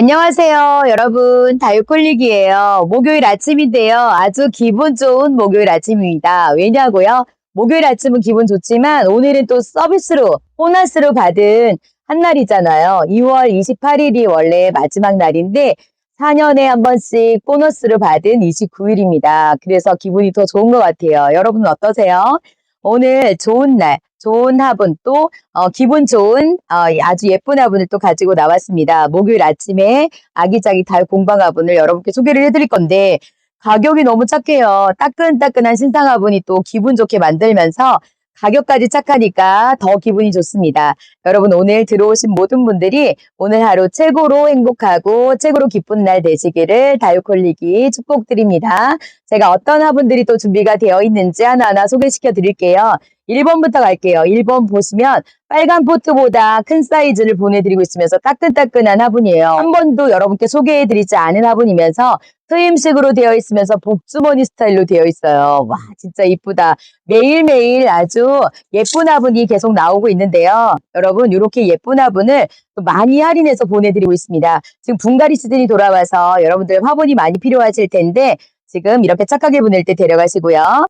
안녕하세요, 여러분. 다육콜릭이에요. 목요일 아침인데요. 아주 기분 좋은 목요일 아침입니다. 왜냐고요? 목요일 아침은 기분 좋지만 오늘은 또 서비스로, 보너스로 받은 한 날이잖아요. 2월 28일이 원래 마지막 날인데 4년에 한 번씩 보너스를 받은 29일입니다. 그래서 기분이 더 좋은 것 같아요. 여러분은 어떠세요? 오늘 좋은 날, 좋은 화분 또 어, 기분 좋은 어, 아주 예쁜 화분을 또 가지고 나왔습니다. 목요일 아침에 아기자기 달 공방 화분을 여러분께 소개를 해드릴 건데 가격이 너무 착해요. 따끈따끈한 신상 화분이 또 기분 좋게 만들면서 가격까지 착하니까 더 기분이 좋습니다. 여러분 오늘 들어오신 모든 분들이 오늘 하루 최고로 행복하고 최고로 기쁜 날 되시기를 다육홀리기 축복드립니다. 제가 어떤 화분들이 또 준비가 되어 있는지 하나하나 소개시켜 드릴게요. 1번부터 갈게요. 1번 보시면 빨간 포트보다 큰 사이즈를 보내드리고 있으면서 따끈따끈한 화분이에요. 한 번도 여러분께 소개해드리지 않은 화분이면서 트임식으로 되어 있으면서 복주머니 스타일로 되어 있어요. 와 진짜 이쁘다. 매일매일 아주 예쁜 화분이 계속 나오고 있는데요. 여러분 이렇게 예쁜 화분을 또 많이 할인해서 보내드리고 있습니다. 지금 분갈이 시즌이 돌아와서 여러분들 화분이 많이 필요하실 텐데 지금 이렇게 착하게 보낼 때 데려가시고요.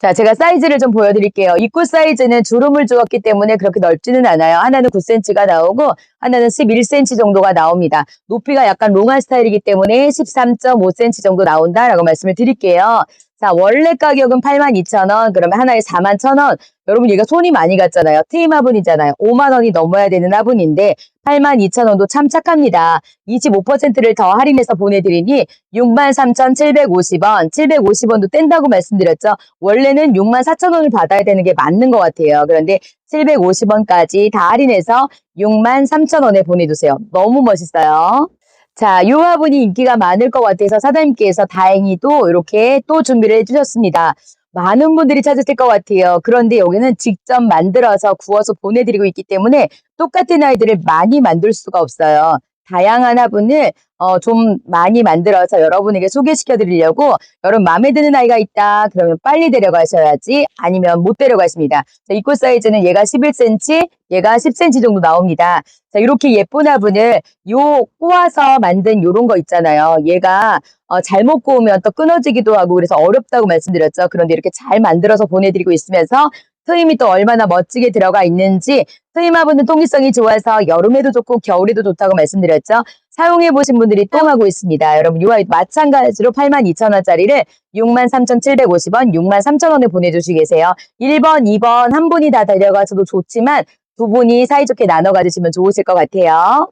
자, 제가 사이즈를 좀 보여드릴게요. 입구 사이즈는 주름을 주었기 때문에 그렇게 넓지는 않아요. 하나는 9cm가 나오고 하나는 11cm 정도가 나옵니다. 높이가 약간 롱한 스타일이기 때문에 13.5cm 정도 나온다라고 말씀을 드릴게요. 자, 원래 가격은 82,000원, 그러면 하나에 41,000원. 여러분, 얘가 손이 많이 갔잖아요. 트임 화분이잖아요. 5만 원이 넘어야 되는 화분인데, 82,000원도 참 착합니다. 25%를 더 할인해서 보내드리니, 63,750원, 750원도 뗀다고 말씀드렸죠. 원래는 64,000원을 받아야 되는 게 맞는 것 같아요. 그런데 750원까지 다 할인해서 63,000원에 보내주세요. 너무 멋있어요. 자, 이 화분이 인기가 많을 것 같아서 사장님께서 다행히도 이렇게 또 준비를 해주셨습니다. 많은 분들이 찾으실 것 같아요. 그런데 여기는 직접 만들어서 구워서 보내드리고 있기 때문에 똑같은 아이들을 많이 만들 수가 없어요. 다양한 화분을 어, 좀 많이 만들어서 여러분에게 소개시켜 드리려고 여러분 마음에 드는 아이가 있다 그러면 빨리 데려가셔야지 아니면 못 데려가십니다. 자, 입구 사이즈는 얘가 11cm 얘가 10cm 정도 나옵니다. 자 이렇게 예쁜 화분을 요 꼬아서 만든 요런 거 있잖아요. 얘가 어, 잘못 꼬우면 또 끊어지기도 하고 그래서 어렵다고 말씀드렸죠. 그런데 이렇게 잘 만들어서 보내드리고 있으면서 트임이 또 얼마나 멋지게 들어가 있는지 트임 화분은 통기성이 좋아서 여름에도 좋고 겨울에도 좋다고 말씀드렸죠. 사용해 보신 분들이 또 하고 있습니다. 여러분 이 아이도 마찬가지로 82,000원짜리를 63,750원, 63,000원에 보내주시 계세요. 1번, 2번 한 분이 다 데려가서도 좋지만 두 분이 사이좋게 나눠 가지시면 좋으실 것 같아요.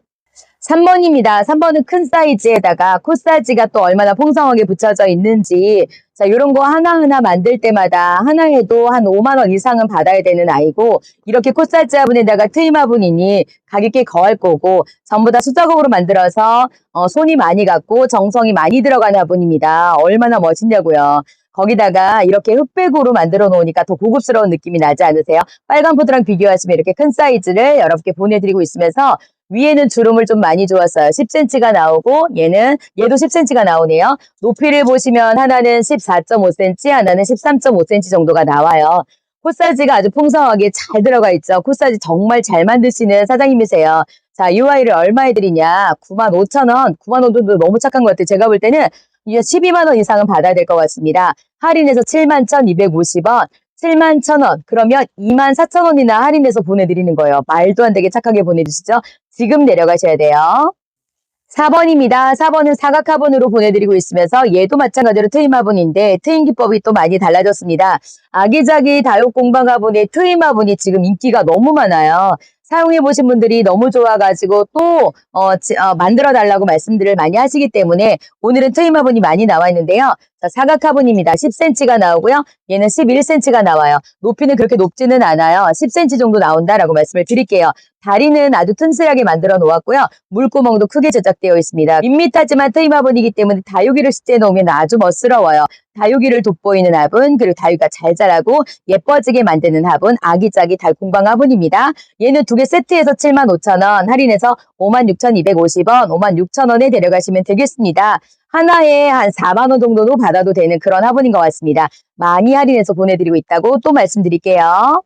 3번입니다. 3번은 큰 사이즈에다가 코사지가 또 얼마나 풍성하게 붙여져 있는지 자 이런 거 하나하나 만들 때마다 하나에도 한 5만 원 이상은 받아야 되는 아이고 이렇게 코사지 화분에다가 트임 화분이니 가격이 거할 거고 전부 다 수작업으로 만들어서 어, 손이 많이 갔고 정성이 많이 들어간 화분입니다. 얼마나 멋있냐고요. 거기다가 이렇게 흑백으로 만들어 놓으니까 더 고급스러운 느낌이 나지 않으세요? 빨간 포드랑 비교하시면 이렇게 큰 사이즈를 여러분께 보내드리고 있으면서 위에는 주름을 좀 많이 주었어요. 10cm가 나오고 얘는 얘도 10cm가 나오네요. 높이를 보시면 하나는 14.5cm, 하나는 13.5cm 정도가 나와요. 코사지가 아주 풍성하게 잘 들어가 있죠. 코사지 정말 잘 만드시는 사장님이세요. 자, 이 아이를 얼마에 드리냐? 95,000원. 9만원 정도 너무 착한 것 같아요. 제가 볼 때는 이제 12만원 이상은 받아야 될 것 같습니다. 할인해서 71,250원. 7만 1,000원. 그러면 2만 4천원이나 할인해서 보내드리는 거예요. 말도 안 되게 착하게 보내주시죠. 지금 내려가셔야 돼요. 4번입니다. 4번은 사각 화분으로 보내드리고 있으면서 얘도 마찬가지로 트임 화분인데 트임 기법이 또 많이 달라졌습니다. 아기자기 다육 공방 화분의 트임 화분이 지금 인기가 너무 많아요. 사용해 보신 분들이 너무 좋아가지고 또 어, 지, 어, 만들어 달라고 말씀들을 많이 하시기 때문에 오늘은 트임 화분이 많이 나와 있는데요. 자, 사각 화분입니다. 10cm가 나오고요. 얘는 11cm가 나와요. 높이는 그렇게 높지는 않아요. 10cm 정도 나온다라고 말씀을 드릴게요. 다리는 아주 튼실하게 만들어 놓았고요. 물구멍도 크게 제작되어 있습니다. 밋밋하지만 트임 화분이기 때문에 다육이를 식재해 놓으면 아주 멋스러워요. 다육이를 돋보이는 화분, 그리고 다육이가 잘 자라고 예뻐지게 만드는 화분, 아기자기 달콩방 화분입니다. 얘는 두 개 세트에서 75,000원, 할인해서 56,250원, 56,000원에 데려가시면 되겠습니다. 하나에 한 4만원 정도도 받아도 되는 그런 화분인 것 같습니다. 많이 할인해서 보내드리고 있다고 또 말씀드릴게요.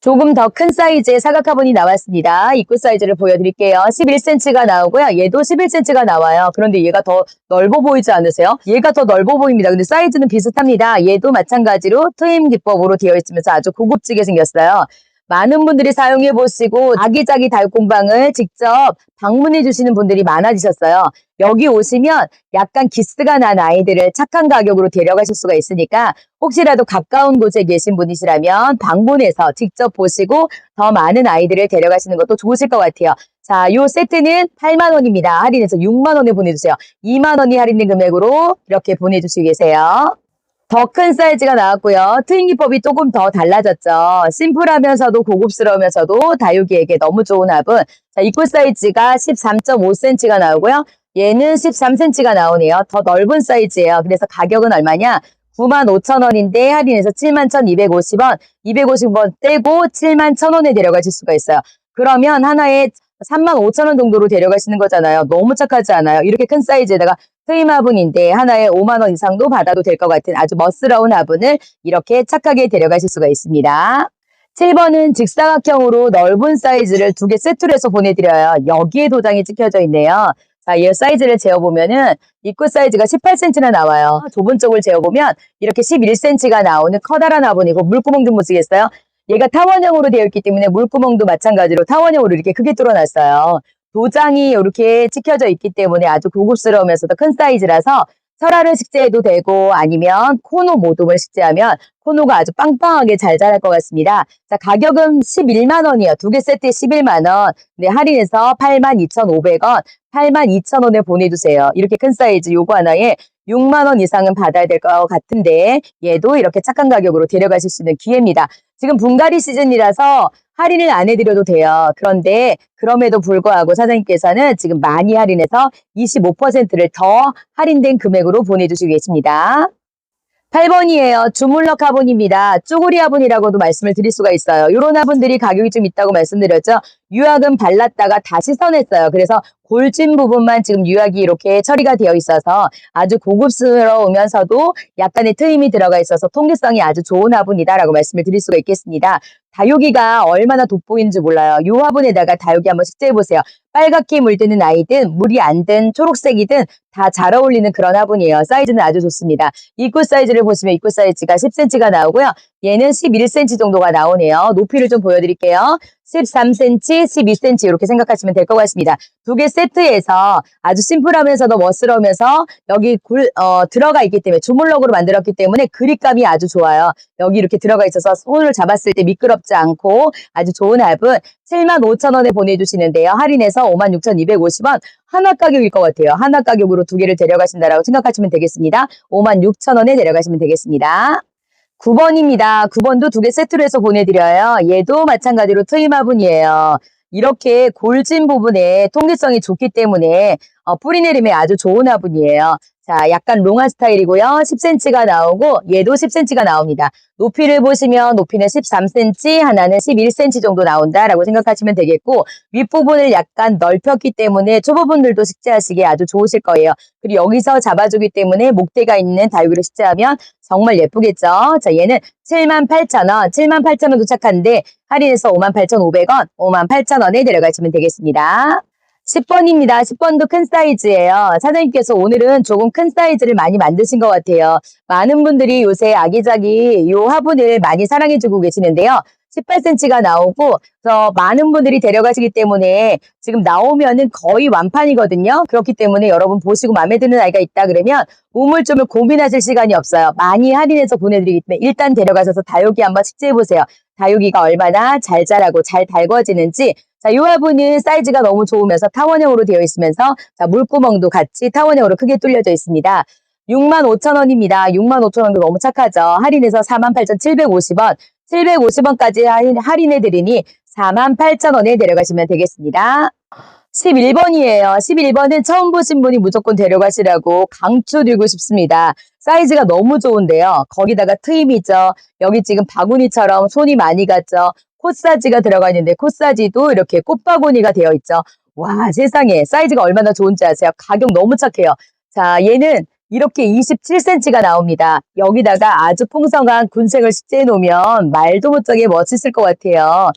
조금 더 큰 사이즈의 사각 화분이 나왔습니다. 입구 사이즈를 보여드릴게요. 11cm가 나오고요. 얘도 11cm가 나와요. 그런데 얘가 더 넓어 보이지 않으세요? 얘가 더 넓어 보입니다. 근데 사이즈는 비슷합니다. 얘도 마찬가지로 트임 기법으로 되어 있으면서 아주 고급지게 생겼어요. 많은 분들이 사용해 보시고 아기자기 달콤방을 직접 방문해 주시는 분들이 많아지셨어요. 여기 오시면 약간 기스가 난 아이들을 착한 가격으로 데려가실 수가 있으니까 혹시라도 가까운 곳에 계신 분이시라면 방문해서 직접 보시고 더 많은 아이들을 데려가시는 것도 좋으실 것 같아요. 자, 요 세트는 8만 원입니다. 할인해서 6만 원에 보내주세요. 2만 원이 할인된 금액으로 이렇게 보내주시고 계세요. 더 큰 사이즈가 나왔고요. 트임 기법이 조금 더 달라졌죠. 심플하면서도 고급스러우면서도 다육이에게 너무 좋은 화분. 자, 입구 사이즈가 13.5cm가 나오고요. 얘는 13cm가 나오네요. 더 넓은 사이즈예요. 그래서 가격은 얼마냐? 95,000원인데 할인해서 71,250원, 250원 떼고 71,000원에 데려가실 수가 있어요. 그러면 하나에 35,000원 정도로 데려가시는 거잖아요. 너무 착하지 않아요? 이렇게 큰 사이즈에다가 트임 화분인데 하나에 5만 원 이상도 받아도 될 것 같은 아주 멋스러운 화분을 이렇게 착하게 데려가실 수가 있습니다. 7번은 직사각형으로 넓은 사이즈를 두 개 세트로 해서 보내드려요. 여기에 도장이 찍혀져 있네요. 자, 이 사이즈를 재어보면은 입구 사이즈가 18cm나 나와요. 좁은 쪽을 재어보면 이렇게 11cm가 나오는 커다란 화분이고 물구멍 좀 보시겠어요? 얘가 타원형으로 되어 있기 때문에 물구멍도 마찬가지로 타원형으로 이렇게 크게 뚫어놨어요. 도장이 이렇게 찍혀져 있기 때문에 아주 고급스러우면서도 큰 사이즈라서 설화를 식재해도 되고 아니면 코노 모둠을 식재하면 코노가 아주 빵빵하게 잘 자랄 것 같습니다. 자, 가격은 11만 원이에요. 두 개 세트에 11만 원. 네, 할인해서 82,500원, 82,000원에 보내주세요. 이렇게 큰 사이즈 요거 하나에 6만 원 이상은 받아야 될 것 같은데 얘도 이렇게 착한 가격으로 데려가실 수 있는 기회입니다. 지금 분갈이 시즌이라서 할인을 안 해드려도 돼요. 그런데 그럼에도 불구하고 사장님께서는 지금 많이 할인해서 25%를 더 할인된 금액으로 보내주시고 계십니다. 8번이에요. 주물럭 화분입니다. 쪼그리 화분이라고도 말씀을 드릴 수가 있어요. 이런 화분들이 가격이 좀 있다고 말씀드렸죠. 유약은 발랐다가 다시 써냈어요. 그래서 골진 부분만 지금 유약이 이렇게 처리가 되어 있어서 아주 고급스러우면서도 약간의 트임이 들어가 있어서 통기성이 아주 좋은 화분이다라고 말씀을 드릴 수가 있겠습니다. 다육이가 얼마나 돋보이는지 몰라요. 이 화분에다가 다육이 한번 식재해보세요. 빨갛게 물드는 아이든 물이 안 든 초록색이든 다 잘 어울리는 그런 화분이에요. 사이즈는 아주 좋습니다. 입구 사이즈를 보시면 입구 사이즈가 10cm가 나오고요. 얘는 11cm 정도가 나오네요. 높이를 좀 보여드릴게요. 13cm, 12cm 이렇게 생각하시면 될 것 같습니다. 두 개 세트에서 아주 심플하면서도 멋스러우면서 여기 굴, 어, 들어가 있기 때문에 주물럭으로 만들었기 때문에 그립감이 아주 좋아요. 여기 이렇게 들어가 있어서 손을 잡았을 때 미끄럽지 않고 아주 좋은 앱은 75,000원에 보내주시는데요. 할인해서 56,250원 하나 가격일 것 같아요. 하나 가격으로 두 개를 데려가신다라고 생각하시면 되겠습니다. 56,000원에 데려가시면 되겠습니다. 9번입니다. 9번도 두 개 세트로 해서 보내드려요. 얘도 마찬가지로 트임 화분이에요. 이렇게 골진 부분에 통기성이 좋기 때문에 어, 뿌리 내림에 아주 좋은 화분이에요. 자, 약간 롱한 스타일이고요. 10cm가 나오고 얘도 10cm가 나옵니다. 높이를 보시면 높이는 13cm, 하나는 11cm 정도 나온다라고 생각하시면 되겠고 윗부분을 약간 넓혔기 때문에 초보분들도 식재하시기에 아주 좋으실 거예요. 그리고 여기서 잡아주기 때문에 목대가 있는 다육이를 식재하면 정말 예쁘겠죠? 자, 얘는 78,000원, 78,000원 도착한데 할인해서 58,500원, 58,000원에 데려가시면 되겠습니다. 10번입니다. 10번도 큰 사이즈예요. 사장님께서 오늘은 조금 큰 사이즈를 많이 만드신 것 같아요. 많은 분들이 요새 아기자기 이 화분을 많이 사랑해주고 계시는데요. 18cm가 나오고 그래서 많은 분들이 데려가시기 때문에 지금 나오면은 거의 완판이거든요. 그렇기 때문에 여러분 보시고 마음에 드는 아이가 있다 그러면 우물쭈물 고민하실 시간이 없어요. 많이 할인해서 보내드리기 때문에 일단 데려가셔서 다육이 한번 식재해보세요. 다육이가 얼마나 잘 자라고 잘 달궈지는지 자, 이 화분은 사이즈가 너무 좋으면서 타원형으로 되어 있으면서 자, 물구멍도 같이 타원형으로 크게 뚫려져 있습니다. 65,000원입니다. 65,000원도 너무 착하죠. 할인해서 48,750원, 750원까지 할인, 할인해 드리니 48,000원에 데려가시면 되겠습니다. 11번이에요. 11번은 처음 보신 분이 무조건 데려가시라고 강추드리고 싶습니다. 사이즈가 너무 좋은데요. 거기다가 트임이죠. 여기 지금 바구니처럼 손이 많이 갔죠. 코사지가 들어가 있는데 코사지도 이렇게 꽃바구니가 되어 있죠. 와 세상에 사이즈가 얼마나 좋은지 아세요? 가격 너무 착해요. 자 얘는 이렇게 27cm가 나옵니다. 여기다가 아주 풍성한 군색을 식재해 놓으면 말도 못하게 멋있을 것 같아요.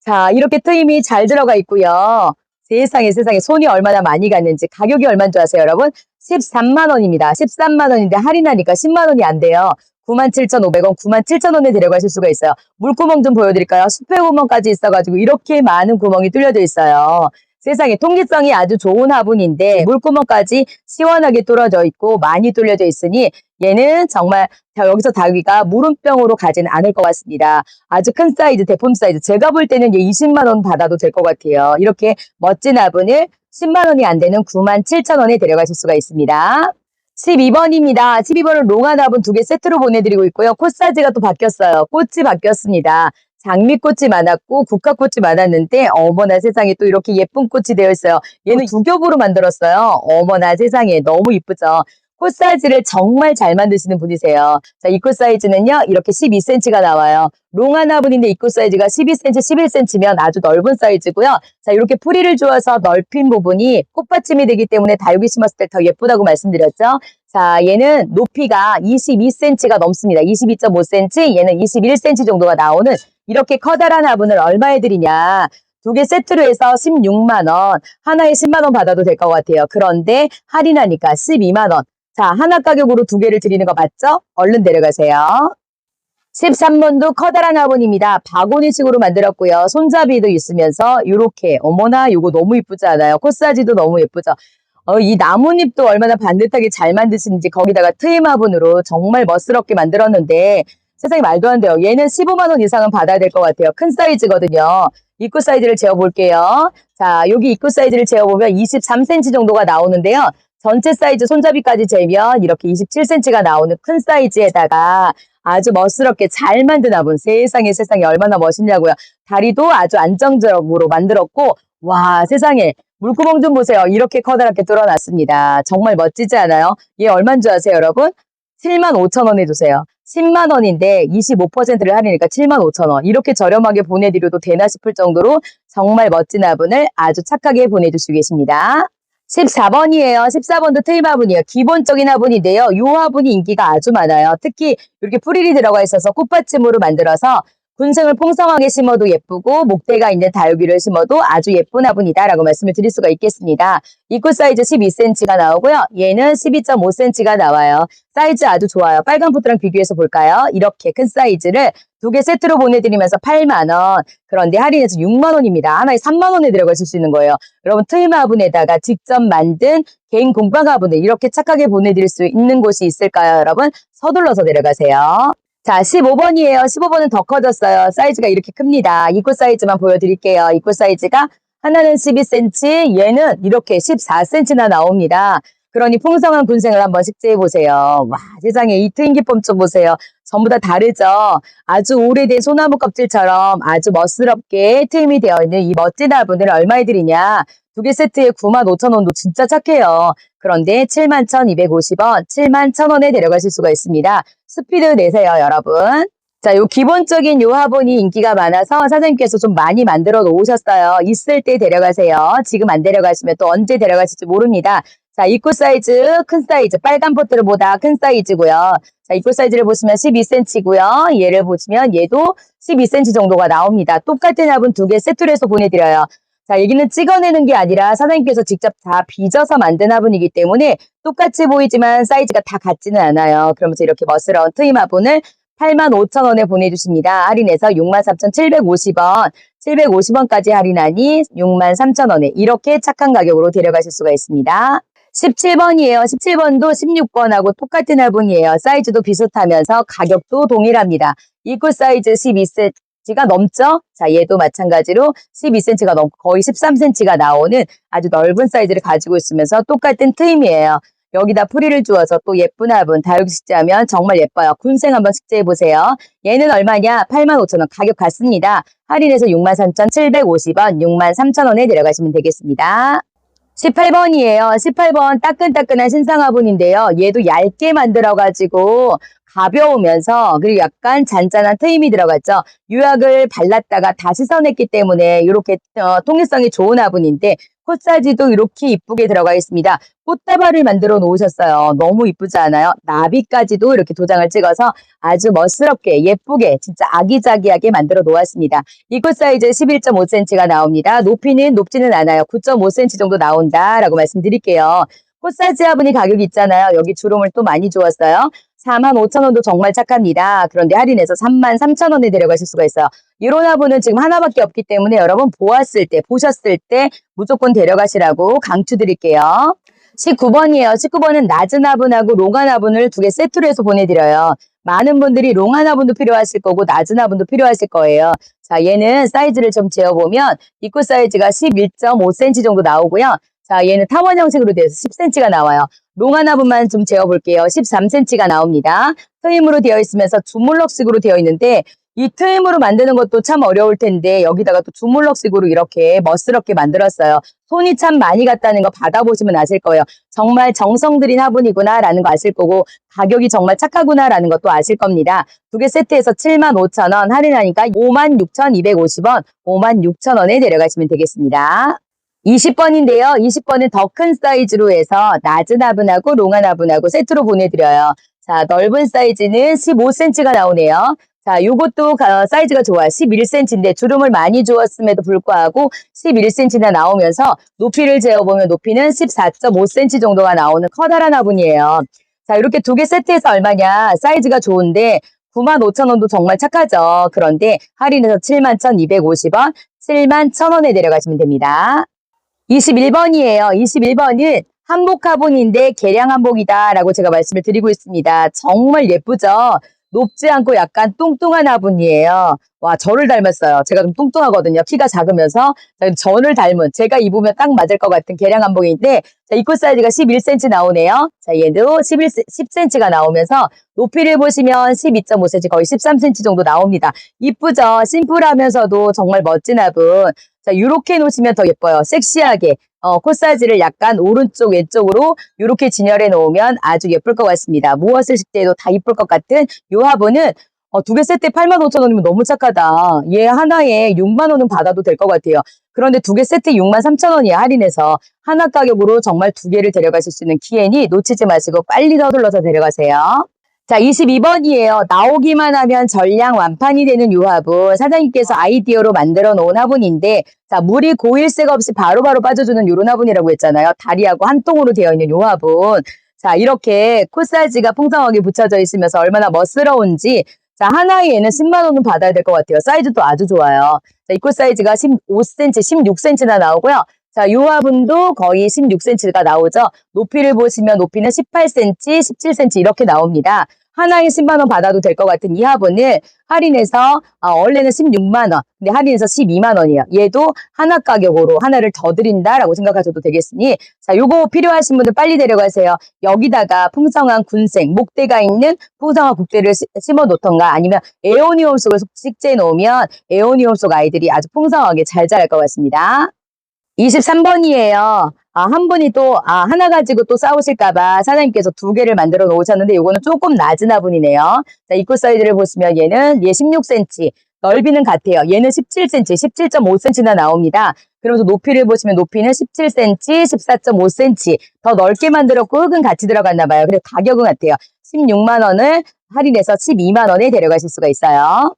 자, 이렇게 트임이 잘 들어가 있고요. 세상에 세상에 손이 얼마나 많이 갔는지 가격이 얼마인 줄 아세요, 여러분? 13만 원입니다. 13만 원인데 할인하니까 10만 원이 안 돼요. 97,500원, 97,000원에 데려가실 수가 있어요. 물구멍 좀 보여드릴까요? 숲의 구멍까지 있어가지고 이렇게 많은 구멍이 뚫려져 있어요. 세상에 통기성이 아주 좋은 화분인데 물구멍까지 시원하게 뚫어져 있고 많이 뚫려져 있으니 얘는 정말 자, 여기서 다위가 물음병으로 가지는 않을 것 같습니다. 아주 큰 사이즈, 대품 사이즈. 제가 볼 때는 얘 20만 원 받아도 될 것 같아요. 이렇게 멋진 화분을 10만 원이 안 되는 9만 7천 원에 데려가실 수가 있습니다. 12번입니다. 12번은 롱한 화분 두 개 세트로 보내드리고 있고요. 꽃 사이즈가 또 바뀌었어요. 꽃이 바뀌었습니다. 장미꽃이 많았고 국화꽃이 많았는데 어머나 세상에 또 이렇게 예쁜 꽃이 되어 있어요. 얘는 두 겹으로 만들었어요. 어머나 세상에 너무 이쁘죠. 꽃 사이즈를 정말 잘 만드시는 분이세요. 자, 이 꽃 사이즈는요, 이렇게 12cm가 나와요. 롱한 화분인데 이 꽃 사이즈가 12cm, 11cm면 아주 넓은 사이즈고요. 자, 이렇게 풀이를 주어서 넓힌 부분이 꽃받침이 되기 때문에 다육이 심었을 때 더 예쁘다고 말씀드렸죠. 자, 얘는 높이가 22cm가 넘습니다. 22.5cm, 얘는 21cm 정도가 나오는 이렇게 커다란 화분을 얼마에 드리냐. 두 개 세트로 해서 16만원, 하나에 10만원 받아도 될 것 같아요. 그런데 할인하니까 12만원. 자, 하나 가격으로 두 개를 드리는 거 맞죠? 얼른 데려가세요. 13번도 커다란 화분입니다. 바구니식으로 만들었고요. 손잡이도 있으면서 이렇게 어머나 이거 너무 이쁘지 않아요? 코사지도 너무 예쁘죠? 어, 이 나뭇잎도 얼마나 반듯하게 잘 만드시는지 거기다가 트임 화분으로 정말 멋스럽게 만들었는데 세상에 말도 안 돼요. 얘는 15만 원 이상은 받아야 될 것 같아요. 큰 사이즈거든요. 입구 사이즈를 재어볼게요. 자, 여기 입구 사이즈를 재어보면 23cm 정도가 나오는데요. 전체 사이즈 손잡이까지 재면 이렇게 27cm가 나오는 큰 사이즈에다가 아주 멋스럽게 잘 만든 화분. 세상에 세상에 얼마나 멋있냐고요. 다리도 아주 안정적으로 만들었고 와 세상에 물구멍 좀 보세요. 이렇게 커다랗게 뚫어놨습니다. 정말 멋지지 않아요? 얘 얼마인 줄 아세요 여러분? 7만 5천 원에 주세요. 10만 원인데 25%를 할인이니까 7만 5천 원. 이렇게 저렴하게 보내드려도 되나 싶을 정도로 정말 멋진 화분을 아주 착하게 보내주시고 계십니다. 14번이에요. 14번도 트임 화분이에요. 기본적인 화분인데요. 이 화분이 인기가 아주 많아요. 특히 이렇게 프릴이 들어가 있어서 꽃받침으로 만들어서 군생을 풍성하게 심어도 예쁘고 목대가 있는 다육이를 심어도 아주 예쁜 화분이다라고 말씀을 드릴 수가 있겠습니다. 이꽃 사이즈 12cm가 나오고요. 얘는 12.5cm가 나와요. 사이즈 아주 좋아요. 빨간 포트랑 비교해서 볼까요? 이렇게 큰 사이즈를 두 개 세트로 보내드리면서 8만원. 그런데 할인해서 6만원입니다. 하나에 3만원에 들어가실 수 있는 거예요. 여러분 트임 화분에다가 직접 만든 개인 공방 화분을 이렇게 착하게 보내드릴 수 있는 곳이 있을까요? 여러분 서둘러서 내려가세요. 자, 15번이에요. 15번은 더 커졌어요. 사이즈가 이렇게 큽니다. 이꽃 사이즈만 보여드릴게요. 이꽃 사이즈가 하나는 12cm, 얘는 이렇게 14cm나 나옵니다. 그러니 풍성한 군생을 한번 식재해 보세요. 와, 세상에 이 트임 기법 좀 보세요. 전부 다 다르죠? 아주 오래된 소나무 껍질처럼 아주 멋스럽게 트임이 되어 있는 이 멋진 화분을 얼마에 드리냐? 두 개 세트에 9만 5천 원도 진짜 착해요. 그런데 7만 1,250원, 7만 1,000원에 데려가실 수가 있습니다. 스피드 내세요, 여러분. 자, 요 기본적인 요 화분이 인기가 많아서 사장님께서 좀 많이 만들어 놓으셨어요. 있을 때 데려가세요. 지금 안 데려가시면 또 언제 데려가실지 모릅니다. 자, 입구 사이즈, 큰 사이즈, 빨간 포트보다 큰 사이즈고요. 자, 입구 사이즈를 보시면 12cm고요. 얘를 보시면 얘도 12cm 정도가 나옵니다. 똑같은 화분 두개 세트로 해서 보내드려요. 자, 여기는 찍어내는 게 아니라 사장님께서 직접 다 빚어서 만든 화분이기 때문에 똑같이 보이지만 사이즈가 다 같지는 않아요. 그러면서 이렇게 멋스러운 트임 화분을 8만 5천 원에 보내주십니다. 할인해서 6만 3,750원, 750원까지 할인하니 6만 3천 원에 이렇게 착한 가격으로 데려가실 수가 있습니다. 17번이에요. 17번도 16번하고 똑같은 화분이에요. 사이즈도 비슷하면서 가격도 동일합니다. 이꽃 사이즈 12cm가 넘죠? 자, 얘도 마찬가지로 12cm가 넘고 거의 13cm가 나오는 아주 넓은 사이즈를 가지고 있으면서 똑같은 트임이에요. 여기다 풀이를 주어서 또 예쁜 화분 다육이 식재하면 정말 예뻐요. 군생 한번 식재해보세요. 얘는 얼마냐? 85,000원 가격 같습니다. 할인해서 63,750원, 63,000원에 내려가시면 되겠습니다. 18번이에요. 18번 따끈따끈한 신상 화분인데요. 얘도 얇게 만들어가지고 가벼우면서 그리고 약간 잔잔한 트임이 들어갔죠. 유약을 발랐다가 다시 써냈기 때문에 이렇게 어, 통일성이 좋은 화분인데 콧사지도 이렇게 이쁘게 들어가 있습니다. 꽃다발을 만들어 놓으셨어요. 너무 이쁘지 않아요? 나비까지도 이렇게 도장을 찍어서 아주 멋스럽게 예쁘게 진짜 아기자기하게 만들어 놓았습니다. 이 꽃 사이즈 11.5cm가 나옵니다. 높이는 높지는 않아요. 9.5cm 정도 나온다라고 말씀드릴게요. 꽃사지 화분이 가격이 있잖아요. 여기 주름을 또 많이 주었어요. 45,000원도 정말 착합니다. 그런데 할인해서 33,000원에 데려가실 수가 있어요. 이런 화분은 지금 하나밖에 없기 때문에 여러분 보았을 때, 보셨을 때 무조건 데려가시라고 강추드릴게요. 19번이에요. 19번은 낮은 화분하고 롱한 화분을 두 개 세트로 해서 보내드려요. 많은 분들이 롱한 화분도 필요하실 거고 낮은 화분도 필요하실 거예요. 자, 얘는 사이즈를 좀 재어보면 입구 사이즈가 11.5cm 정도 나오고요. 자, 얘는 타원 형식으로 돼서 10cm가 나와요. 롱한 화분만 좀 재어볼게요. 13cm가 나옵니다. 트임으로 되어 있으면서 주물럭식으로 되어 있는데 이 트임으로 만드는 것도 참 어려울 텐데 여기다가 또 주물럭식으로 이렇게 멋스럽게 만들었어요. 손이 참 많이 갔다는 거 받아보시면 아실 거예요. 정말 정성 들인 화분이구나 라는 거 아실 거고 가격이 정말 착하구나 라는 것도 아실 겁니다. 두 개 세트에서 75,000원 할인하니까 56,250원 56,000원에 데려가시면 되겠습니다. 20번인데요. 20번은 더 큰 사이즈로 해서 낮은 화분하고 롱한 화분하고 세트로 보내드려요. 자, 넓은 사이즈는 15cm가 나오네요. 자, 요것도 가- 사이즈가 좋아요. 11cm인데 주름을 많이 주었음에도 불구하고 11cm나 나오면서 높이를 재어보면 높이는 14.5cm 정도가 나오는 커다란 화분이에요. 자, 이렇게 두 개 세트해서 얼마냐? 사이즈가 좋은데 95,000원도 정말 착하죠. 그런데 할인해서 71,250원, 71,000원에 내려가시면 됩니다. 21번이에요. 21번은 한복 화분인데 개량 한복이다 라고 제가 말씀을 드리고 있습니다. 정말 예쁘죠? 높지 않고 약간 뚱뚱한 화분이에요. 와, 저를 닮았어요. 제가 좀 뚱뚱하거든요. 키가 작으면서 자, 저를 닮은 제가 입으면 딱 맞을 것 같은 개량 한복인데 자, 입구 사이즈가 11cm 나오네요. 자, 얘도 11, 10cm가 나오면서 높이를 보시면 12.5cm 거의 13cm 정도 나옵니다. 이쁘죠? 심플하면서도 정말 멋진 화분. 자, 이렇게 놓으시면 더 예뻐요. 섹시하게. 어, 코 사이즈를 약간 오른쪽 왼쪽으로 이렇게 진열해 놓으면 아주 예쁠 것 같습니다. 무엇을 식대도 다 예쁠 것 같은 이 화분은 어, 두 개 세트에 85,000원이면 너무 착하다. 얘 하나에 6만원은 받아도 될 것 같아요. 그런데 두 개 세트 63,000원이야 할인해서 하나 가격으로 정말 두 개를 데려가실 수 있는 기회니 놓치지 마시고 빨리 서둘러서 데려가세요. 자, 22번이에요. 나오기만 하면 전량 완판이 되는 요 화분. 사장님께서 아이디어로 만들어 놓은 화분인데, 자, 물이 고일 새가 없이 바로바로 빠져주는 요런 화분이라고 했잖아요. 다리하고 한 통으로 되어 있는 요 화분. 자, 이렇게 콧사지가 풍성하게 붙여져 있으면서 얼마나 멋스러운지. 자, 하나에 얘는 10만원은 받아야 될 것 같아요. 사이즈도 아주 좋아요. 자, 이콧 사이즈가 15cm, 16cm나 나오고요. 자, 요 화분도 거의 16cm가 나오죠. 높이를 보시면 높이는 18cm, 17cm 이렇게 나옵니다. 하나에 10만원 받아도 될 것 같은 이 화분을 할인해서 아, 원래는 16만원 근데 할인해서 12만원이에요. 얘도 하나 가격으로 하나를 더 드린다라고 생각하셔도 되겠으니 자 요거 필요하신 분들 빨리 데려가세요. 여기다가 풍성한 군생 목대가 있는 풍성한 국대를 시- 심어 놓던가 아니면 에오니움 속을 식재해 놓으면 에오니움 속 아이들이 아주 풍성하게 잘 자랄 것 같습니다. 23번이에요. 아, 한 분이 또, 아, 하나 가지고 또 싸우실까봐 사장님께서 두 개를 만들어 놓으셨는데, 요거는 조금 낮은 화분이네요. 자, 입구 사이즈를 보시면 얘는 얘 16cm, 넓이는 같아요. 얘는 17cm, 17.5cm나 나옵니다. 그러면서 높이를 보시면 높이는 17cm, 14.5cm. 더 넓게 만들었고, 흙은 같이 들어갔나 봐요. 그래서 가격은 같아요. 16만 원을 할인해서 12만 원에 데려가실 수가 있어요.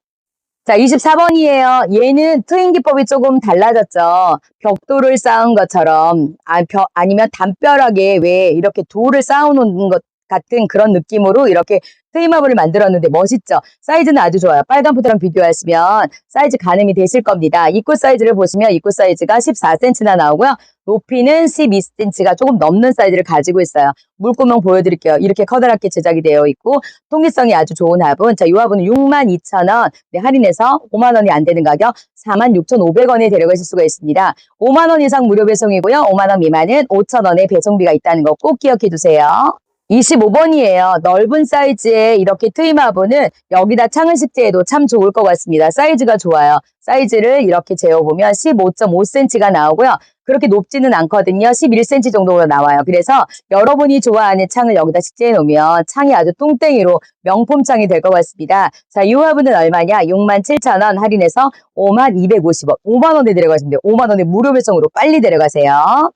자, 24번이에요. 얘는 트임 기법이 조금 달라졌죠. 벽돌을 쌓은 것처럼, 아, 벼- 아니면 담벼락에 왜 이렇게 돌을 쌓아놓은 것 같은 그런 느낌으로 이렇게 트임화분을 만들었는데 멋있죠? 사이즈는 아주 좋아요. 빨간 포트랑 비교하시면 사이즈 가늠이 되실 겁니다. 입구 사이즈를 보시면 입구 사이즈가 14cm나 나오고요. 높이는 12cm가 조금 넘는 사이즈를 가지고 있어요. 물구멍 보여드릴게요. 이렇게 커다랗게 제작이 되어 있고 통기성이 아주 좋은 화분. 자, 이 화분은 62,000원. 네, 할인해서 5만 원이 안 되는 가격 46,500원에 데려가실 수가 있습니다. 5만 원 이상 무료 배송이고요. 5만 원 미만은 5천 원의 배송비가 있다는 거 꼭 기억해 두세요. 25번이에요. 넓은 사이즈의 이렇게 트임 화분은 여기다 창을 식재해도 참 좋을 것 같습니다. 사이즈가 좋아요. 사이즈를 이렇게 재어보면 15.5cm가 나오고요. 그렇게 높지는 않거든요. 11cm 정도로 나와요. 그래서 여러분이 좋아하는 창을 여기다 식재해 놓으면 창이 아주 뚱땡이로 명품 창이 될 것 같습니다. 자, 이 화분은 얼마냐? 67,000원 할인해서 5250원. 5만원에 데려가시면 돼요. 5만원에 무료 배송으로 빨리 데려가세요.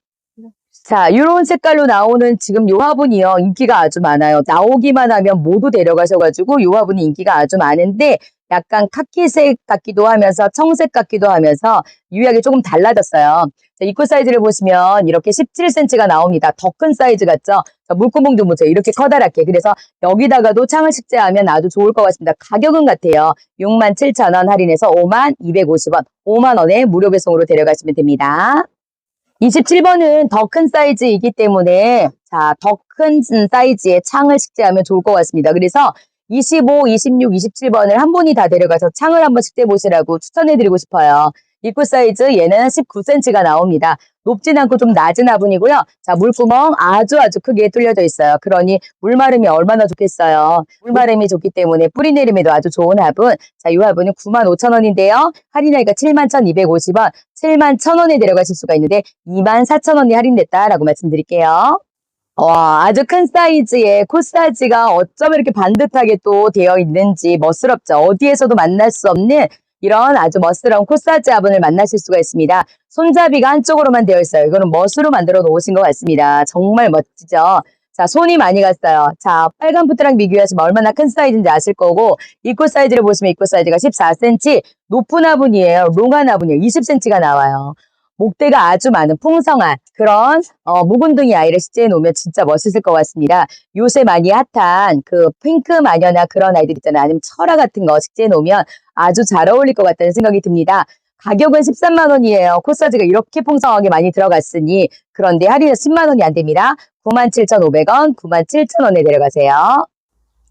자, 이런 색깔로 나오는 지금 요 화분이요. 인기가 아주 많아요. 나오기만 하면 모두 데려가셔가지고 요 화분이 인기가 아주 많은데 약간 카키색 같기도 하면서 청색 같기도 하면서 유약이 조금 달라졌어요. 자, 입구 사이즈를 보시면 이렇게 17cm가 나옵니다. 더 큰 사이즈 같죠? 자, 물구멍 좀 보세요. 이렇게 커다랗게. 그래서 여기다가도 창을 식재하면 아주 좋을 것 같습니다. 가격은 같아요. 67,000원 할인해서 5250원, 5만원에 무료 배송으로 데려가시면 됩니다. 27번은 더 큰 사이즈이기 때문에 자, 더 큰 사이즈의 창을 식재하면 좋을 것 같습니다. 그래서 25, 26, 27번을 한 분이 다 데려가서 창을 한번 식재 보시라고 추천해드리고 싶어요. 입구 사이즈 얘는 19cm가 나옵니다. 높진 않고 좀 낮은 화분이고요. 자, 물구멍 아주 아주 크게 뚫려져 있어요. 그러니 물마름이 얼마나 좋겠어요. 물마름이 좋기 때문에 뿌리 내림에도 아주 좋은 화분. 자, 이 화분은 95,000원인데요. 할인하니까 71,250원, 71,000원에 데려가실 수가 있는데 24,000원이 할인됐다라고 말씀드릴게요. 와, 아주 큰 사이즈의 코사지가 어쩜 이렇게 반듯하게 또 되어 있는지 멋스럽죠. 어디에서도 만날 수 없는 이런 아주 멋스러운 코사지 화분을 만나실 수가 있습니다. 손잡이가 한쪽으로만 되어 있어요. 이거는 멋으로 만들어 놓으신 것 같습니다. 정말 멋지죠. 자, 손이 많이 갔어요. 자, 빨간 푸트랑 비교하시면 얼마나 큰 사이즈인지 아실 거고, 입구 사이즈를 보시면 입구 사이즈가 14cm, 높은 화분이에요. 롱한 화분이에요. 20cm가 나와요. 목대가 아주 많은 풍성한 그런 어, 묵은둥이 아이를 식재해 놓으면 진짜 멋있을 것 같습니다. 요새 많이 핫한 그 핑크 마녀나 그런 아이들 있잖아요. 아니면 철화 같은 거 식재해 놓으면 아주 잘 어울릴 것 같다는 생각이 듭니다. 가격은 13만 원이에요. 코사지가 이렇게 풍성하게 많이 들어갔으니 그런데 할인해서 10만 원이 안 됩니다. 97,500원, 97,000원에 데려가세요.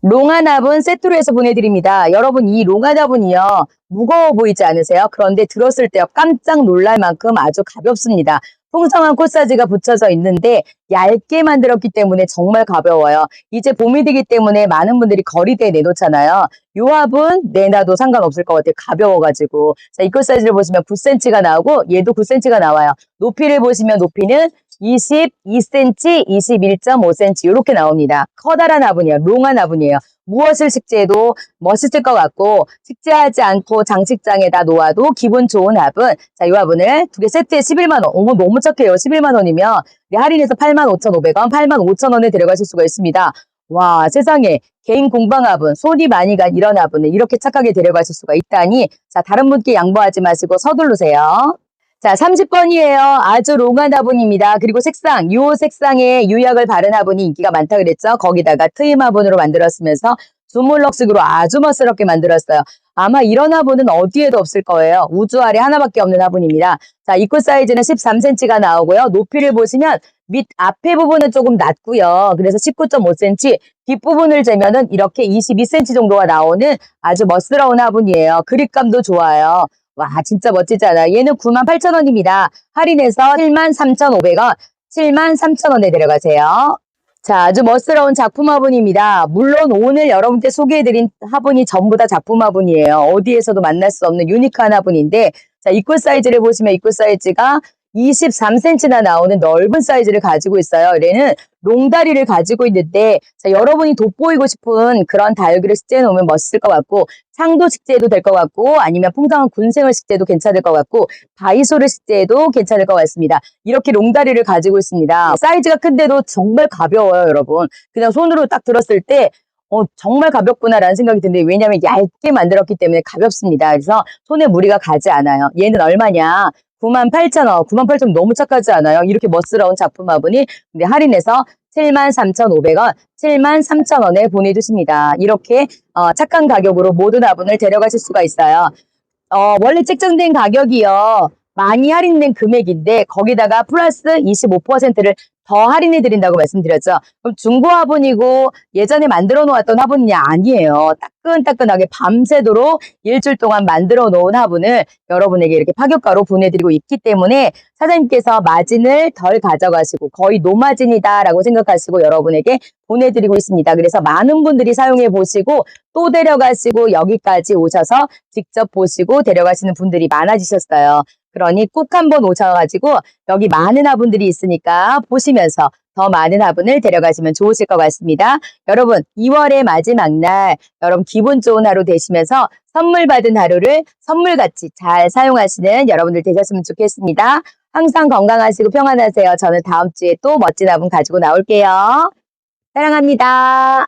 롱아납은 세트로 해서 보내드립니다. 여러분 이 롱아납은요 무거워 보이지 않으세요? 그런데 들었을 때 깜짝 놀랄 만큼 아주 가볍습니다. 풍성한 코사지가 붙여져 있는데 얇게 만들었기 때문에 정말 가벼워요. 이제 봄이 되기 때문에 많은 분들이 거리대에 내놓잖아요. 요 합은 내놔도 상관없을 것 같아요. 가벼워가지고. 자, 이 코 사이즈를 보시면 9cm가 나오고 얘도 9cm가 나와요. 높이를 보시면 높이는 22cm, 21.5cm 이렇게 나옵니다. 커다란 화분이에요. 롱한 화분이에요. 무엇을 식재해도 멋있을 것 같고 식재하지 않고 장식장에다 놓아도 기분 좋은 화분. 자, 이 화분을 두 개 세트에 11만 원. 어머 너무 착해요. 11만 원이면 네, 할인해서 8만 5,500원, 8만 5천 원에 데려가실 수가 있습니다. 와 세상에 개인 공방 화분, 손이 많이 간 이런 화분을 이렇게 착하게 데려가실 수가 있다니 자 다른 분께 양보하지 마시고 서두르세요. 자, 30번이에요. 아주 롱한 화분입니다. 그리고 색상, 이 색상의 유약을 바른 화분이 인기가 많다 그랬죠? 거기다가 트임 화분으로 만들었으면서 주물럭식으로 아주 멋스럽게 만들었어요. 아마 이런 화분은 어디에도 없을 거예요. 우주 아래 하나밖에 없는 화분입니다. 자, 입구 사이즈는 13cm가 나오고요. 높이를 보시면 밑 앞에 부분은 조금 낮고요. 그래서 19.5cm, 뒷부분을 재면은 이렇게 22cm 정도가 나오는 아주 멋스러운 화분이에요. 그립감도 좋아요. 와 진짜 멋지지 않아요? 얘는 98,000원입니다. 할인해서 73,500원, 73,000원에 데려가세요. 자, 아주 멋스러운 작품 화분입니다. 물론 오늘 여러분께 소개해드린 화분이 전부 다 작품 화분이에요. 어디에서도 만날 수 없는 유니크한 화분인데 자, 입구 사이즈를 보시면 입구 사이즈가 23cm나 나오는 넓은 사이즈를 가지고 있어요. 얘는 롱다리를 가지고 있는데 자, 여러분이 돋보이고 싶은 그런 다육이를 식재해 놓으면 멋있을 것 같고 창도 식재해도 될 것 같고 아니면 풍성한 군생을 식재해도 괜찮을 것 같고 바이소를 식재해도 괜찮을 것 같습니다. 이렇게 롱다리를 가지고 있습니다. 사이즈가 큰데도 정말 가벼워요, 여러분. 그냥 손으로 딱 들었을 때 어, 정말 가볍구나라는 생각이 드는데 왜냐하면 얇게 만들었기 때문에 가볍습니다. 그래서 손에 무리가 가지 않아요. 얘는 얼마냐? 98,000원. 98,000원 너무 착하지 않아요? 이렇게 멋스러운 작품 화분이 근데 할인해서 73,500원, 73,000원에 보내주십니다. 이렇게 어, 착한 가격으로 모든 화분을 데려가실 수가 있어요. 어, 원래 책정된 가격이요. 많이 할인된 금액인데 거기다가 플러스 25%를 더 할인해 드린다고 말씀드렸죠. 그럼 중고 화분이고 예전에 만들어 놓았던 화분이 아니에요. 따끈따끈하게 밤새도록 일주일 동안 만들어 놓은 화분을 여러분에게 이렇게 파격가로 보내드리고 있기 때문에 사장님께서 마진을 덜 가져가시고 거의 노마진이다라고 생각하시고 여러분에게 보내드리고 있습니다. 그래서 많은 분들이 사용해 보시고 또 데려가시고 여기까지 오셔서 직접 보시고 데려가시는 분들이 많아지셨어요. 그러니 꼭 한번 오셔가지고 여기 많은 화분들이 있으니까 보시면서 더 많은 화분을 데려가시면 좋으실 것 같습니다. 여러분 2월의 마지막 날 여러분 기분 좋은 하루 되시면서 선물 받은 하루를 선물같이 잘 사용하시는 여러분들 되셨으면 좋겠습니다. 항상 건강하시고 평안하세요. 저는 다음 주에 또 멋진 화분 가지고 나올게요. 사랑합니다.